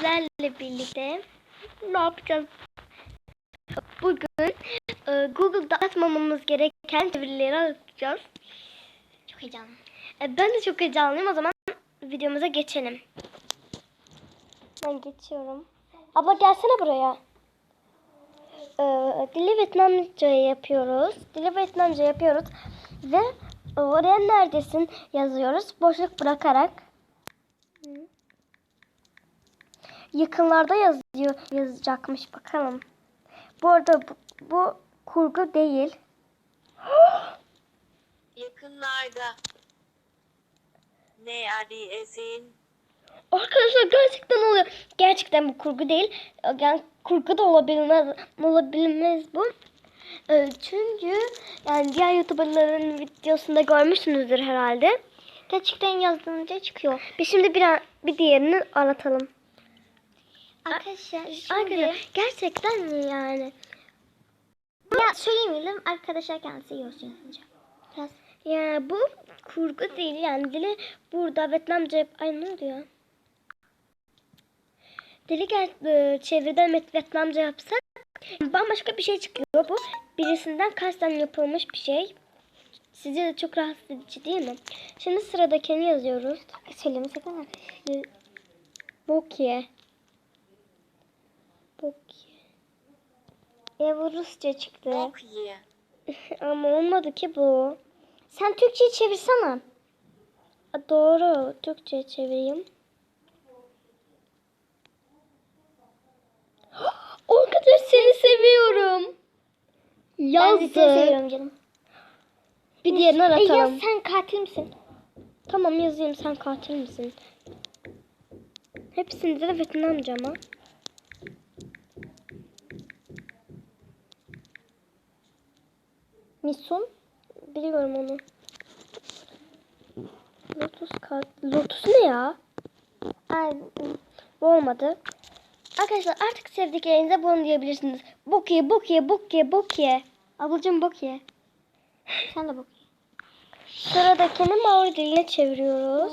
sizlerle birlikte ne yapacağız? Bugün e, Google'da atmamamız gereken çevirileri atacağız. Çok heyecanlı. E, ben de çok heyecanlıyım. O zaman videomuza geçelim. Ben geçiyorum. Abla gelsene buraya. E, dili Vietnamca yapıyoruz. Dili Vietnamca yapıyoruz. Ve oraya neredesin yazıyoruz. Boşluk bırakarak. Yakınlarda yazıyor yazacakmış bakalım. Bu arada bu, bu kurgu değil. Yakınlarda. Neredesin? Arkadaşlar gerçekten oluyor. Gerçekten bu kurgu değil. Yani kurgu da olabilmez, olabilmez bu. Ee, Çünkü yani diğer YouTuber'ların videosunda görmüşsünüzdür herhalde. Gerçekten yazdığınca çıkıyor. Biz şimdi bir, bir diğerini anlatalım. Arkadaşlar şimdi Arkadaşlar gerçekten mi yani? ya söylemeyelim arkadaşlar kendisi yazınca. Biraz Ya bu kurgu değil yani dili burada Vietnamca ay ne oluyor? Dili gel e, çeviriden Viet- Vietnamca yapsak bambaşka bir şey çıkıyor bu. Birisinden kasten yapılmış bir şey. Sizce de çok rahatsız edici değil mi? Şimdi sıradakini yazıyoruz. arkadaşlar. Bokye. Bokye. Ya bu Rusça çıktı. Bok ye. Ama olmadı ki bu. Sen Türkçe'yi çevirsene. A, Doğru. Türkçe çevireyim. Arkadaş seni seviyorum. Ben de Yazdı. seni seviyorum canım. Bir diğerini E aratalım. yaz sen katil misin? Tamam yazayım sen katil misin? Hepsinde de Vietnamca ama. Misun. Biliyorum onu. Lotus kart. Lotus ne ya? Ay, bu olmadı. Arkadaşlar artık sevdiklerinize bunu diyebilirsiniz. Bokiye, bokiye, bokiye, bokiye. Ablacığım bokiye. Sen de bak. Sıradakini Maori diline çeviriyoruz.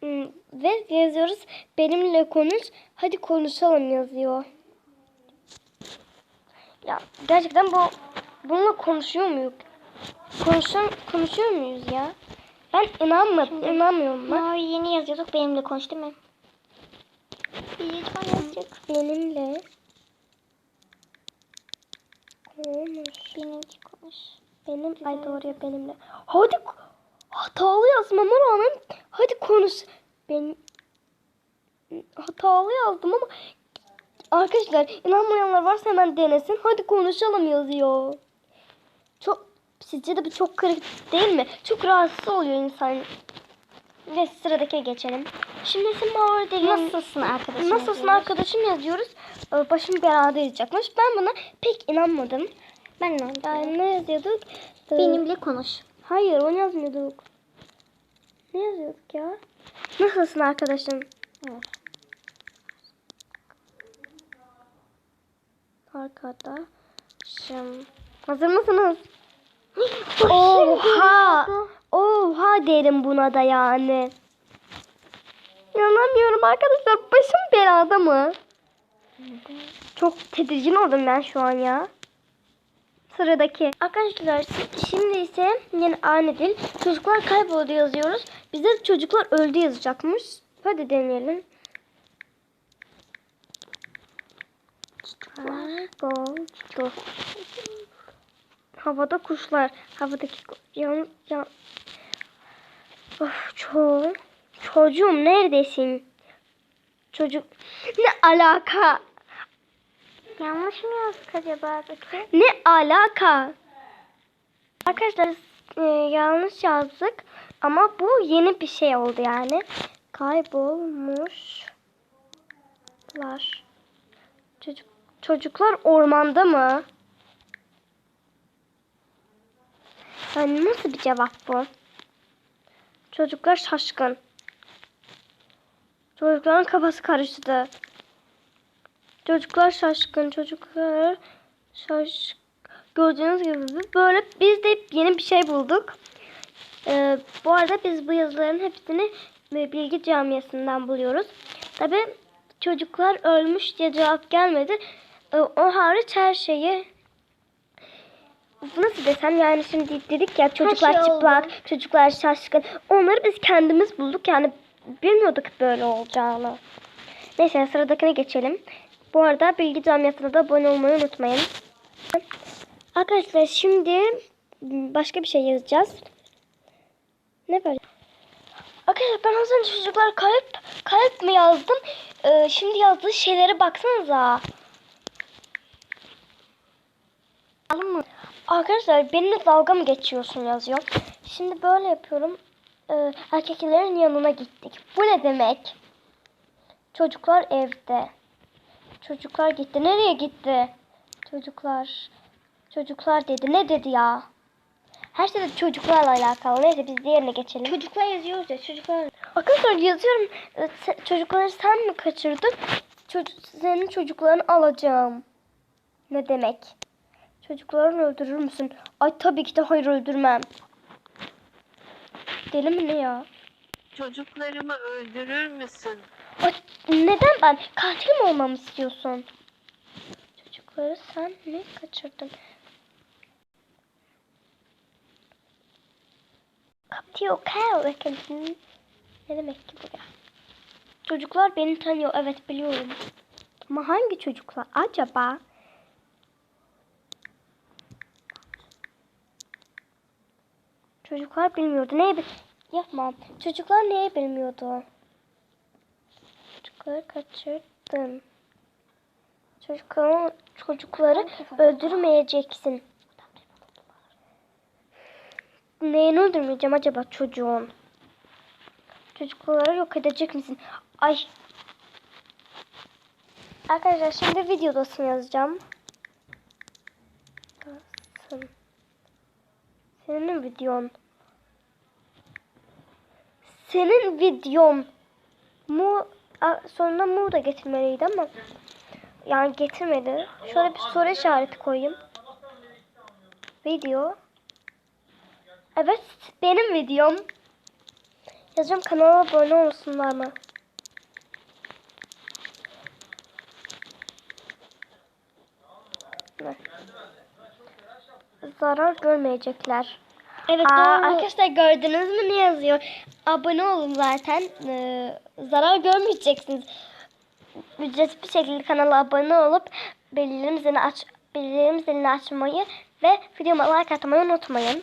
Hmm, Ve yazıyoruz. Benimle konuş. Hadi konuşalım yazıyor. Ya gerçekten bu bununla konuşuyor muyuz? Konuşan, konuşuyor muyuz ya? Ben inanmadım. inanmıyorum ben. Mavi yeni yazıyorduk benimle konuş değil mi? Bana yazacak. Benimle konuş. Benimki konuş. Benim ay doğru ya benimle. Hadi hatalı yazmama rağmen hadi konuş. Ben hatalı yazdım ama arkadaşlar inanmayanlar varsa hemen denesin. Hadi konuşalım yazıyor. Sizce de bu çok kritik değil mi? Çok rahatsız oluyor insan. Ve sıradaki geçelim. Şimdi isim Maori dilin Nasılsın arkadaşım? Nasılsın yazıyoruz. arkadaşım yazıyoruz. Ee, Başım belada yazacakmış. Ben buna pek inanmadım. Ben? Yani ne yazıyorduk? Ee, Benimle konuş. Hayır onu yazmıyorduk. Ne yazıyorduk ya? Nasılsın arkadaşım? Evet. Arkadaşım. Hazır mısınız? Oha! Oha derim buna da yani. İnanamıyorum arkadaşlar. Başım belada mı? Çok tedirgin oldum ben şu an ya. Sıradaki. Arkadaşlar şimdi ise yine aynı dil. Çocuklar kayboldu yazıyoruz. Bizde de çocuklar öldü yazacakmış. Hadi deneyelim. Kayboldu. Havada kuşlar. Havadaki yan, yan. Of ço çocuğum neredesin? Çocuk ne alaka? Yanlış mı yazdık acaba? Ne alaka? Arkadaşlar e, yanlış yazdık ama bu yeni bir şey oldu yani. Kaybolmuşlar. Çocuk çocuklar ormanda mı? Yani nasıl bir cevap bu? Çocuklar şaşkın. Çocukların kafası karıştı. Çocuklar şaşkın. Çocuklar şaş Gördüğünüz gibi böyle biz de yeni bir şey bulduk. Ee, bu arada biz bu yazıların hepsini Bilgi Camiası'ndan buluyoruz. Tabi çocuklar ölmüş diye cevap gelmedi. Ee, O hariç her şeyi nasıl desem yani şimdi dedik ya çocuklar şey oldu. çıplak, çocuklar şaşkın. Onları biz kendimiz bulduk yani bilmiyorduk böyle olacağını. Neyse sıradakine geçelim. Bu arada Bilgi Camiası'na da abone olmayı unutmayın. Arkadaşlar şimdi başka bir şey yazacağız. Ne böyle? Arkadaşlar ben az önce çocuklar kalp kalp mi yazdım? Ee, şimdi yazdığı şeylere baksanıza. Alın mı? Arkadaşlar benimle dalga mı geçiyorsun yazıyor. Şimdi böyle yapıyorum. Ee, erkeklerin yanına gittik. Bu ne demek? Çocuklar evde. Çocuklar gitti. Nereye gitti? Çocuklar. Çocuklar dedi. Ne dedi ya? Her şey de çocuklarla alakalı. Neyse biz diğerine geçelim. Çocuklar yazıyoruz ya çocuklar. Arkadaşlar yazıyorum. Ee, Çocukları sen mi kaçırdın? Çocuk, senin çocuklarını alacağım. Ne demek? Çocuklarını öldürür müsün? Ay tabii ki de hayır öldürmem. Deli mi ne ya? Çocuklarımı öldürür müsün? Ay, neden ben? Katil mi olmamı istiyorsun? Çocukları sen mi kaçırdın? Kaptıyor bakın. Ne demek ki bu ya? Çocuklar beni tanıyor. Evet biliyorum. Ama hangi çocuklar acaba? Çocuklar bilmiyordu. Neyi bil... Yapma. Çocuklar neyi bilmiyordu? Çocukları kaçırdın. Çocukları, çocukları öldürmeyeceksin. Neyini öldürmeyeceğim acaba çocuğun? Çocukları yok edecek misin? Ay. Arkadaşlar şimdi videodasın yazacağım. Dasın. Senin videon. Senin videon. Mu sonuna mu da getirmeliydi ama yani getirmedi. Şöyle bir soru işareti koyayım. Video. Evet benim videom. Yazacağım kanala abone olsunlar mı? Ne? Zarar görmeyecekler. Evet Aa, doğru. arkadaşlar gördünüz mü ne yazıyor? Abone olun zaten. Ee, zarar görmeyeceksiniz. Ücretsiz bir şekilde kanala abone olup bildirim zilini aç bildirim zilini açmayı ve videoma like atmayı unutmayın.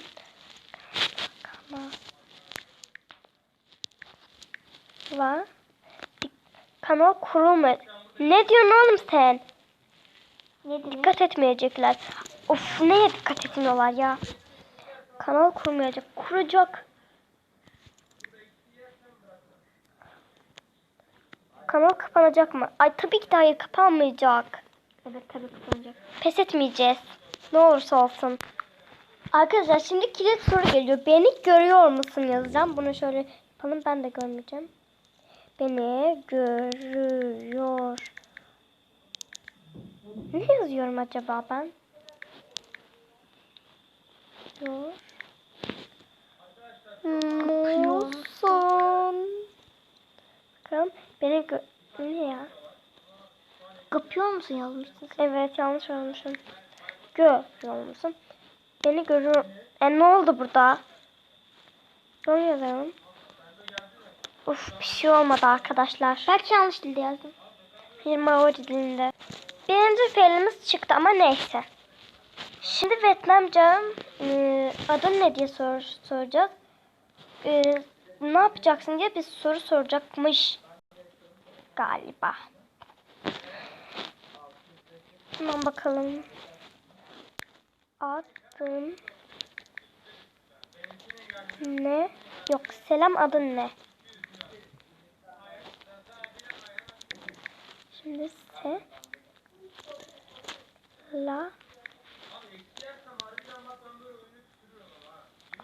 Kanal kanal kurulmadı. Ne diyorsun oğlum sen? Ne? Dikkat etmeyecekler. Of neye dikkat etmiyorlar ya? Kanal kurmayacak. Kuracak. Kanal kapanacak mı? Ay tabii ki de hayır kapanmayacak. Evet tabii kapanacak. Pes etmeyeceğiz. Ne olursa olsun. Arkadaşlar şimdi kilit soru geliyor. Beni görüyor musun yazacağım. Bunu şöyle yapalım. Ben de görmeyeceğim. Beni görüyor. Ne yazıyorum acaba ben? Yok. Musun? Bakalım. Beni. Ne ya? Kapıyor musun yazmışsın? Evet yanlış olmuşum. Görüyor musun? Beni görüyor. E ne oldu burada? Böyle yazalım. Uf bir şey olmadı arkadaşlar. Belki yanlış dilde yazdım. Firma o dilinde. Birinci fiilimiz çıktı ama neyse. Şimdi Vietnamca e, adın ne diye sor, soracağız. E, ne yapacaksın diye bir soru soracakmış. Galiba. Hemen bakalım. Adın ne? Yok selam adın ne? Şimdi se la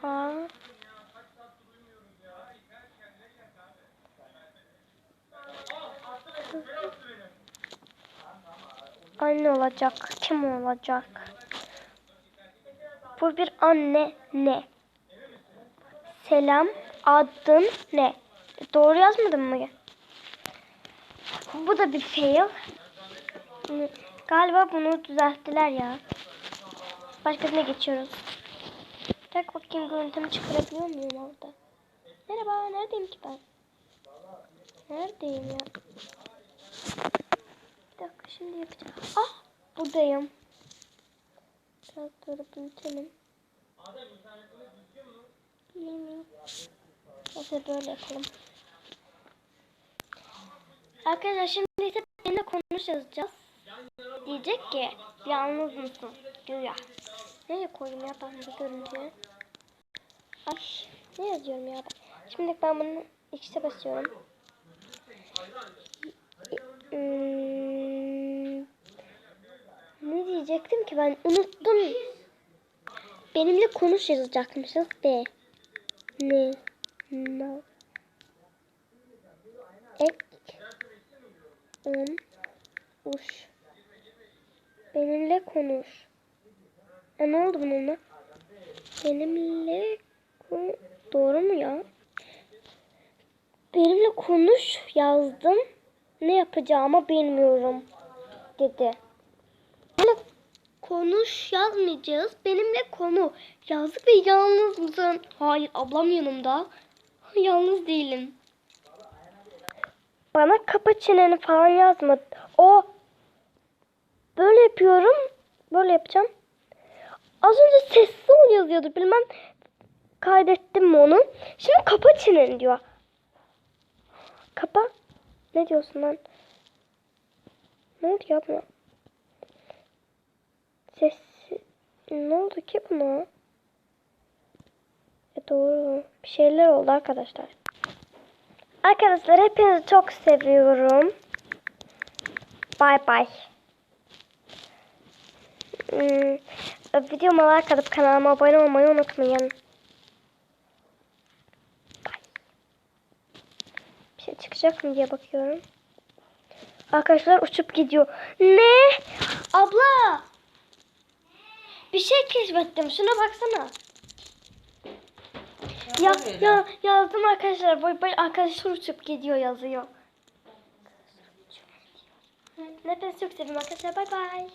a Anne olacak. Kim olacak? Bu bir anne ne? Selam adın ne? Doğru yazmadım mı? Bu da bir fail. Galiba bunu düzelttiler ya. Başkasına geçiyoruz. Tak bakayım görüntümü çıkarabiliyor muyum orada? Merhaba, neredeyim ki ben? Neredeyim ya? Bir dakika şimdi yapacağım. Ah, buradayım. Biraz böyle büyütelim. Bilmiyorum. Neyse böyle yapalım. Arkadaşlar şimdi ise benimle konuş yazacağız. Diyecek ki yalnız mısın? Güya. Nereye koyayım ya ben bu? Ay ne yazıyorum ya? Şimdi ben bunu X'e basıyorum. Hmm, ne diyecektim ki ben unuttum. Benimle konuş yazacakmışız de. Ne? No. Ek. On. Uş. Benimle konuş. E ne oldu bununla? Benimle Doğru mu ya? Benimle konuş yazdım. Ne yapacağımı bilmiyorum dedi. Benimle konuş yazmayacağız. Benimle konu. Yazdık ve yalnız mısın? Hayır ablam yanımda. Yalnız değilim. Bana kapa çeneni falan yazma. O böyle yapıyorum. Böyle yapacağım. Az önce sessiz ol yazıyordu. Bilmem kaydettim mi onu. Şimdi kapa çeneni diyor. Kapa. Ne diyorsun lan? Ne oldu ya buna? Sessiz. Ne oldu ki buna? E doğru. Bir şeyler oldu arkadaşlar. Arkadaşlar hepinizi çok seviyorum. Bay bay. Hmm, videoma like atıp kanalıma abone olmayı unutmayın. Bir şey çıkacak mı diye bakıyorum. Arkadaşlar uçup gidiyor. Ne? Abla. Bir şey keşfettim. Şuna baksana. Ya, ya yazdım arkadaşlar. Boy boy arkadaşlar uçup gidiyor yazıyor. Nefes çok seviyorum arkadaşlar. Bay bay.